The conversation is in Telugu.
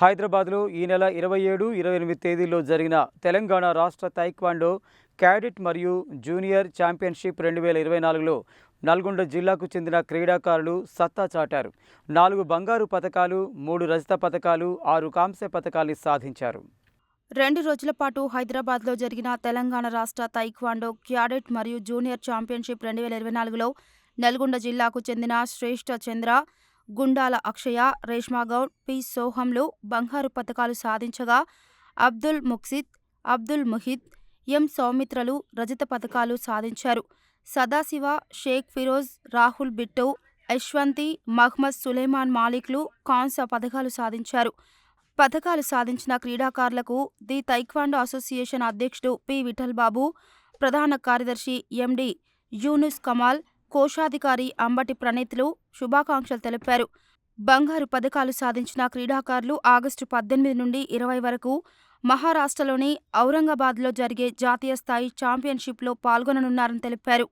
హైదరాబాద్లో ఈ నెల ఇరవై ఏడు ఇరవై ఎనిమిది తేదీల్లో జరిగిన తెలంగాణ రాష్ట్ర తైక్వాండో క్యాడెట్ మరియు జూనియర్ ఛాంపియన్షిప్ రెండు వేల ఇరవై నాలుగులో నల్గొండ జిల్లాకు చెందిన క్రీడాకారులు సత్తా చాటారు. నాలుగు బంగారు పథకాలు మూడు రజత పథకాలు ఆరు కాంస్య పథకాలు సాధించారు. రెండు రోజుల పాటు హైదరాబాద్లో జరిగిన తెలంగాణ రాష్ట్ర తైక్వాండో క్యాడెట్ మరియు జూనియర్ ఛాంపియన్షిప్ రెండు వేల ఇరవై నాలుగులో నల్గొండ జిల్లాకు చెందిన శ్రేష్ఠ చంద్ర గుండాల అక్షయ రేష్మాగౌడ్ పి. సోహంలు బంగారు పథకాలు సాధించగా అబ్దుల్ ముక్సిద్ అబ్దుల్ ముహిద్ ఎం. సౌమిత్రలు రజత పథకాలు సాధించారు. సదాశివ షేక్ ఫిరోజ్ రాహుల్ బిట్టు యశ్వంతి మహ్మద్ సులేమాన్ మాలిక్లు కాంస్య పథకాలు సాధించారు. పథకాలు సాధించిన క్రీడాకారులకు ది తైక్వాండో అసోసియేషన్ అధ్యక్షుడు పి. విఠల్ బాబు ప్రధాన కార్యదర్శి ఎండి యూనుస్ కమాల్ కోశాధికారి అంబటి ప్రణీత్లు శుభాకాంక్షలు తెలిపారు. బంగారు పథకాలు సాధించిన క్రీడాకారులు ఆగస్టు పద్దెనిమిది నుండి ఇరవై వరకు మహారాష్ట్రలోని ఔరంగాబాద్లో జరిగే జాతీయ స్థాయి ఛాంపియన్షిప్లో పాల్గొననున్నారని తెలిపారు.